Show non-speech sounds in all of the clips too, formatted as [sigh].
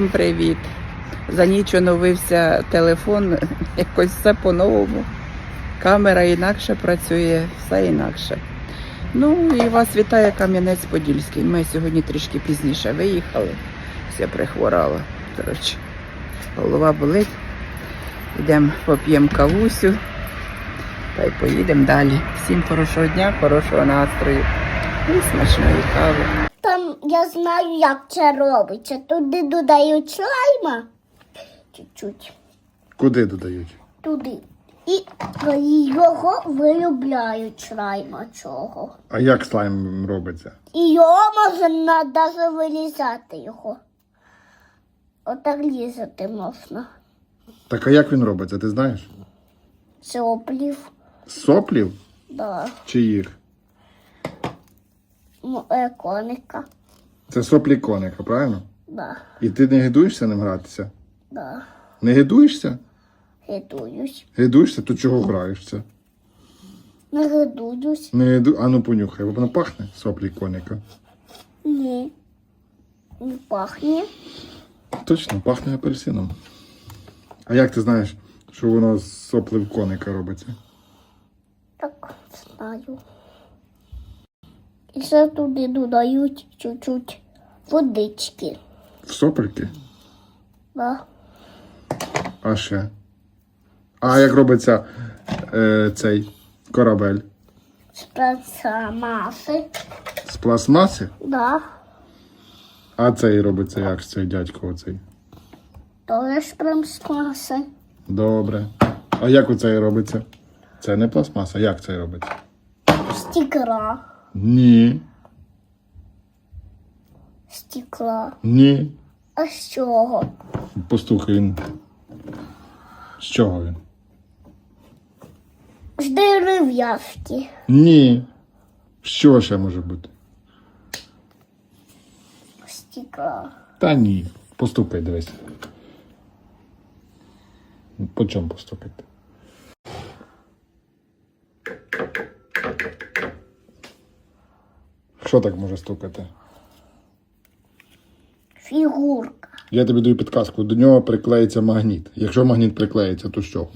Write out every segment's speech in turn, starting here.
Всім привіт. За ніч оновився телефон, [laughs] якось все по-новому. Камера інакше працює, все інакше. Ну і вас вітає Кам'янець-Подільський. Ми сьогодні трішки пізніше виїхали. Все прихворала. Коротше, голова болить. Йдемо поп'ємо кавусю та й поїдемо далі. Всім хорошого дня, хорошого настрою і смачної кави. Там я знаю, як це робиться. Туди додають слайма. Чуть-чуть. Куди додають? Туди. І його виробляють слайма цього. А як слайм робиться? І його можна навіть вилізати його. Отак лізати можна. Так а як він робиться, ти знаєш? Соплів. З Соплів Да. чи їх? М- е, Коника. Це соплі коника, правильно? Да. І ти не гидуєшся ним гратися? Да. Не гидуєшся? Гидуюсь. Гидуєшся, то чого граєшся? Не гидуюсь. Не гиду... А ну понюхай, воно пахне соплі коника. Ні. Не пахне. Точно, пахне апельсином. А як ти знаєш, що воно з соплів коника робиться? Так, знаю. І ще туди додають чуть-чуть водички. В сопельки? Да. А ще. А як робиться е, цей корабель? Спецмаси. З пластмаси? Да. А цей робиться як цей дядько оцей? Тоже спецмаси. Добре. А як оцей робиться? Це не пластмаса, як цей робиться? Стікла. Ні. Стекла. Ні. А з чого? Постукай він. З чого він? З дерев'яшки. Ні. Що ще може бути? Стекла. Та ні. Постукай, дивись. По чому постукати? Що так може стукати? Фігурка. Я тобі даю підказку. До нього приклеїться магніт. Якщо магніт приклеїться, то що?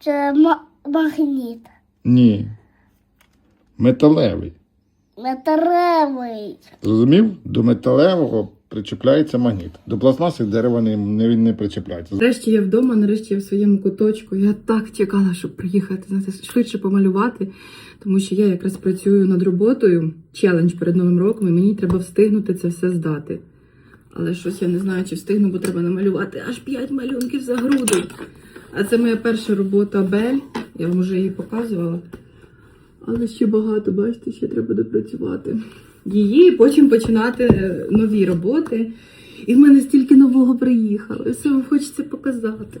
Це ма- магніт. Ні. Металевий. Металевий. Зрозумів? До металевого причіпляється магніт. До пластмаси дерева не, не, він не причіпляється. Нарешті я вдома, нарешті я в своєму куточку. Я так чекала, щоб приїхати, знаєте, швидше помалювати, тому що я якраз працюю над роботою, челендж перед Новим роком, і мені треба встигнути це все здати. Але щось я не знаю, чи встигну, бо треба намалювати аж 5 малюнків за грудень. А це моя перша робота Бель. Я вам вже її показувала. Але ще багато, бачите, ще треба допрацювати. Її, і потім починати нові роботи. І в мене стільки нового приїхало. І все вам хочеться показати.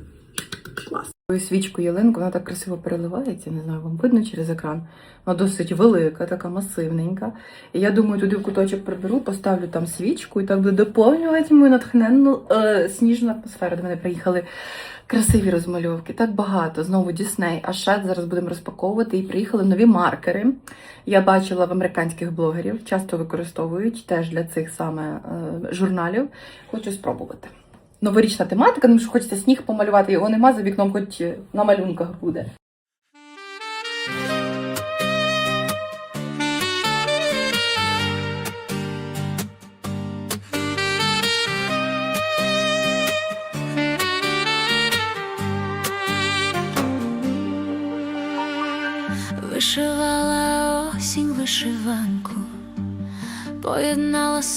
Клас. Свічку ялинку, вона так красиво переливається, не знаю, вам видно через екран. Вона досить велика, така масивненька. І я думаю, туди в куточок приберу, поставлю там свічку і так буде доповнювати мою натхненну е, сніжну атмосферу. До мене приїхали красиві розмальовки, так багато. Знову Дісней. А ще зараз будемо розпаковувати і приїхали нові маркери. Я бачила в американських блогерів, часто використовують теж для цих саме е, журналів. Хочу спробувати. Новорічна тематика, тому що хочеться сніг помалювати, його нема за вікном, хоч на малюнках буде.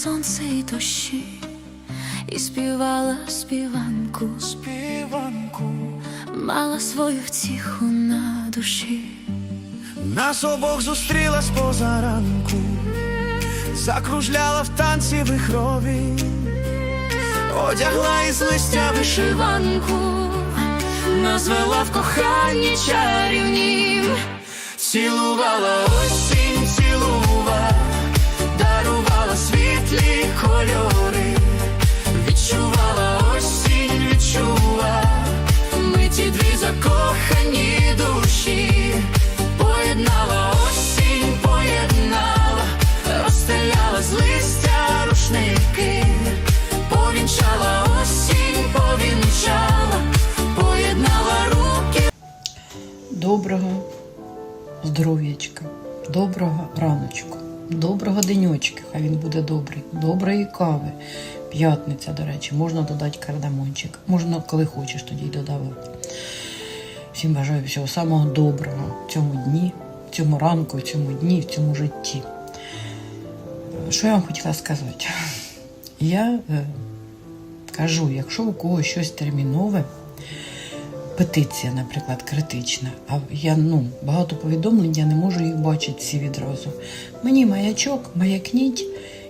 Сонце і дощі, і співала співанку, співанку, мала свою втіху на душі. нас обох зустріла з позаранку, закружляла в танці вихрові, одягла із листя вишиванку, назвела в коханні чарівнім, цілувала осінь, кольори, відчувала осінь, відчувала миті дві закохані душі, поєднала осінь, поєднала, розстеляла з листя рушники, повінчала, осінь повінчала, поєднала руки. Доброго здоров'ячка, доброго раночку, доброго денечка, хай він буде добрий, доброї кави. П'ятниця, до речі, можна додати кардамончик. Можна, коли хочеш, тоді й додавати. Всім бажаю всього самого доброго в цьому дні, в цьому ранку, в цьому дні, в цьому житті. Що я вам хотіла сказати? Я е, кажу, якщо у когось щось термінове, петиція, наприклад, критична. А я ну багато повідомлень, я не можу їх бачити всі відразу. Мені маячок, маякніть,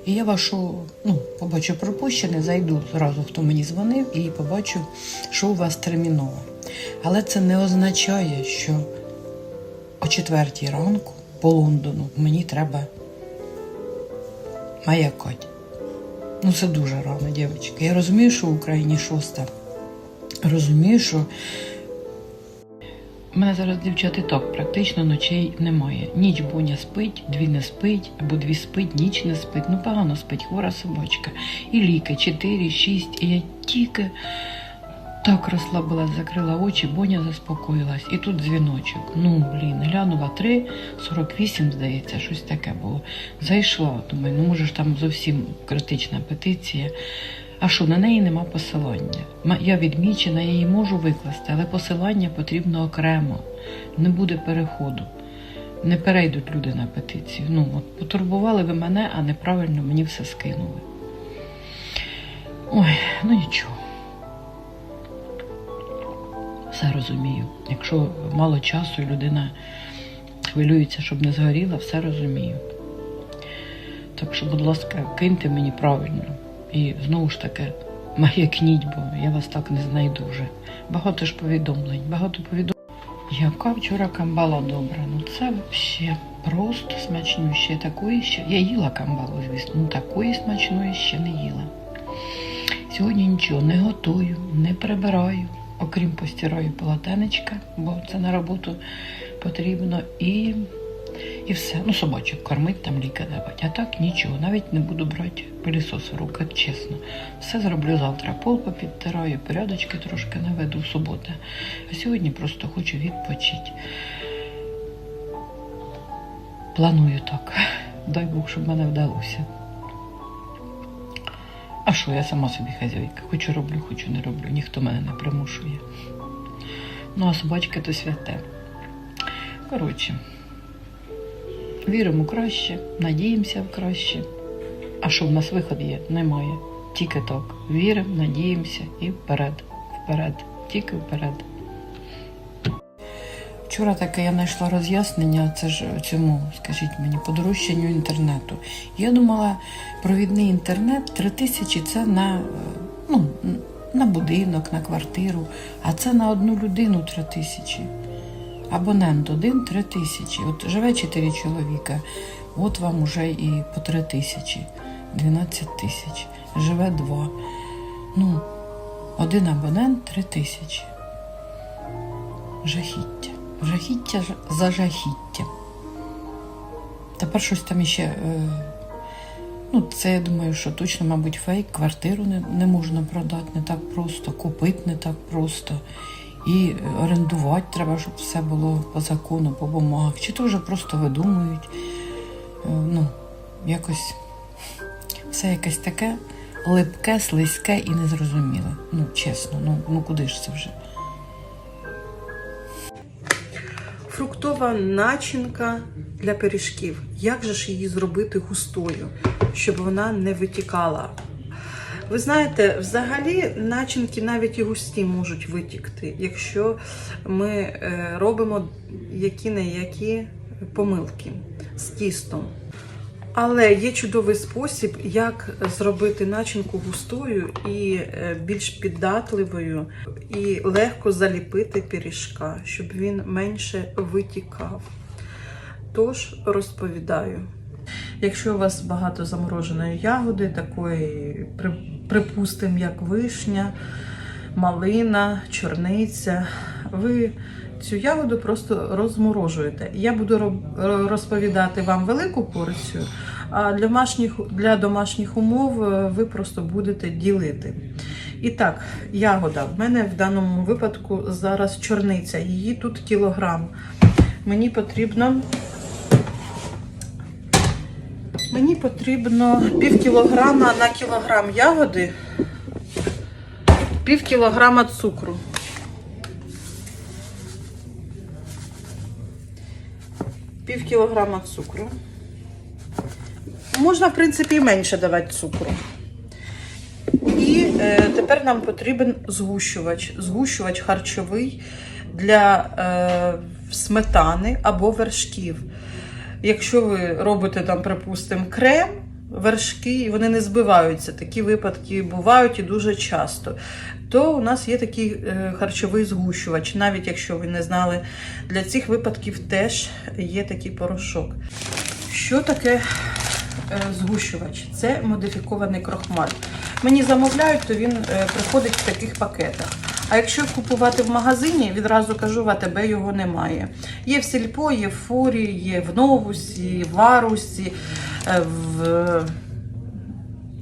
і я вашу ну, побачу пропущене, зайду зразу, хто мені дзвонив, і побачу, що у вас терміново. Але це не означає, що о четвертій ранку по Лондону мені треба маякати. Ну, це дуже рано, дівчатки. Я розумію, що в Україні шоста. Розумію, що у мене зараз дівчат і так практично ночей немає. Ніч Боня спить, дві не спить, або дві спить, ніч не спить. Ну погано спить, хвора собачка. І ліки 4, 6, і я тільки так розслабилась, закрила очі, Боня заспокоїлась. І тут дзвіночок. Ну, блін, глянула 3, 48, здається, щось таке було. Зайшла, думаю, ну може ж там зовсім критична петиція. А що, на неї нема посилання? Я відмічена, я її можу викласти, але посилання потрібно окремо. Не буде переходу. Не перейдуть люди на петицію. Ну, от потурбували ви мене, а неправильно мені все скинули. Ой, ну нічого. Все розумію. Якщо мало часу і людина хвилюється, щоб не згоріла, все розумію. Так що, будь ласка, киньте мені правильно. І знову ж таки, маякніть, бо я вас так не знайду вже. Багато ж повідомлень, багато повідомлень. Яка вчора камбала добра. Ну це взагалі просто смачнюще. Такої ще. Я їла камбалу, звісно, ну такої смачної ще не їла. Сьогодні нічого не готую, не прибираю, окрім постираю полотенечка, бо це на роботу потрібно. І, і все. Ну, собачок кормить, там ліки давати. А так нічого. Навіть не буду брати пилісос в руки, чесно. Все зроблю завтра. Пол попідтираю, порядочки трошки наведу в суботу. А сьогодні просто хочу відпочити. Планую так. Дай Бог, щоб мене вдалося. А що, я сама собі хазяйка. Хочу роблю, хочу не роблю. Ніхто мене не примушує. Ну, а собачки то святе. Коротше, віримо в краще, надіємося в краще. А що в нас виход є? Немає. Тільки так. Віримо, надіємося і вперед. Вперед. Тільки вперед. Вчора таке я знайшла роз'яснення, це ж цьому, скажіть мені, подорожчанню інтернету. Я думала, провідний інтернет 3 тисячі це на, ну, на будинок, на квартиру, а це на одну людину 3 тисячі. Абонент один 3 тисячі. От живе 4 чоловіка, от вам уже і по 3 тисячі, 12 тисяч. Живе 2. Ну, один абонент 3 тисячі. Жахіття. Жахіття за жахіттям. Тепер щось там іще. Е, ну, це я думаю, що точно, мабуть, фейк. Квартиру не, не можна продати не так просто, купити не так просто. І орендувати треба, щоб все було по закону, по бумагах. Чи то вже просто видумують. Е, ну, якось все якесь таке липке, слизьке і незрозуміле. Ну, чесно, ну, ну куди ж це вже? Фруктова начинка для пиріжків. Як же ж її зробити густою, щоб вона не витікала? Ви знаєте, взагалі начинки навіть і густі можуть витікти, якщо ми е, робимо які-не-які помилки з тістом. Але є чудовий спосіб, як зробити начинку густою і е, більш піддатливою, і легко заліпити пиріжка, щоб він менше витікав. Тож розповідаю. Якщо у вас багато замороженої ягоди, такої, припустимо, як вишня, малина, чорниця, ви цю ягоду просто розморожуєте. Я буду розповідати вам велику порцію, А для домашніх, для домашніх умов е, ви просто будете ділити. І так, ягода. В мене в даному випадку зараз чорниця. Її тут кілограм. Мені потрібно. Мені потрібно пів кілограма на кілограм ягоди, пів кілограма цукру. Пів кілограма цукру. Можна, в принципі, і менше давати цукру. І е, тепер нам потрібен згущувач. Згущувач харчовий для е, сметани або вершків. Якщо ви робите там, припустимо, крем, вершки, і вони не збиваються, такі випадки бувають і дуже часто, то у нас є такий е, харчовий згущувач. Навіть якщо ви не знали, для цих випадків теж є такий порошок. Що таке е, згущувач? Це модифікований крохмаль. Мені замовляють, то він е, приходить в таких пакетах. А якщо купувати в магазині, відразу кажу, в АТБ його немає. Є в Сільпо, є в Фурі, є в Новусі, в Арусі, е, в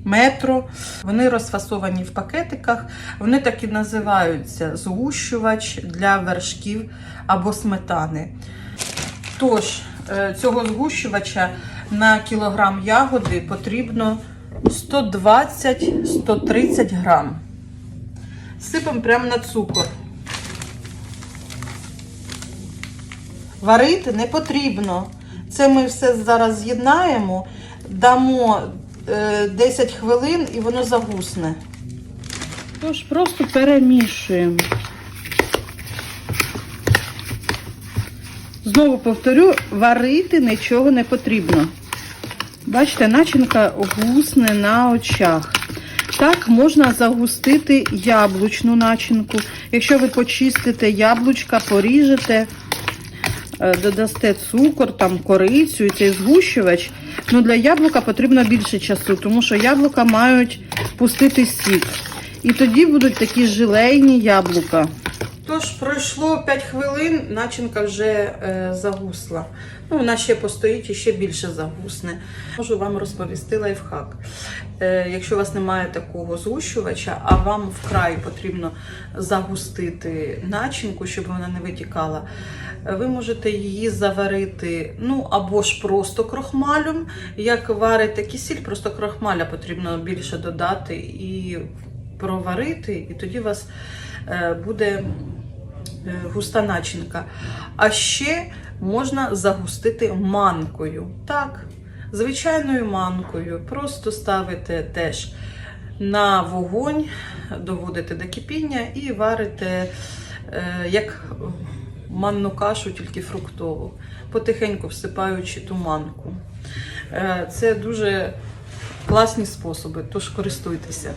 метро. Вони розфасовані в пакетиках. Вони так і називаються згущувач для вершків або сметани. Тож, е, цього згущувача на кілограм ягоди потрібно 120-130 грам. Сипемо прямо на цукор. Варити не потрібно. Це ми все зараз з'єднаємо, дамо е, 10 хвилин і воно загусне. Тож просто перемішуємо. Знову повторю, варити нічого не потрібно. Бачите, начинка гусне на очах. Так можна загустити яблучну начинку. Якщо ви почистите яблучка, поріжете, е, додасте цукор, там корицю і цей згущувач. Ну, для яблука потрібно більше часу, тому що яблука мають пустити сік. І тоді будуть такі жилейні яблука. Тож пройшло 5 хвилин, начинка вже е, загусла. Ну, вона ще постоїть і ще більше загусне. Можу вам розповісти лайфхак. Е, якщо у вас немає такого згущувача, а вам вкрай потрібно загустити начинку, щоб вона не витікала, е, ви можете її заварити, ну або ж просто крохмалем. Як варите кисіль, просто крохмаля потрібно більше додати і проварити, і тоді у вас е, буде густа начинка. А ще можна загустити манкою. Так, звичайною манкою. Просто ставите теж на вогонь, доводите до кипіння і варите е, як манну кашу, тільки фруктову, потихеньку всипаючи ту манку. Е, Це дуже класні способи, тож користуйтеся.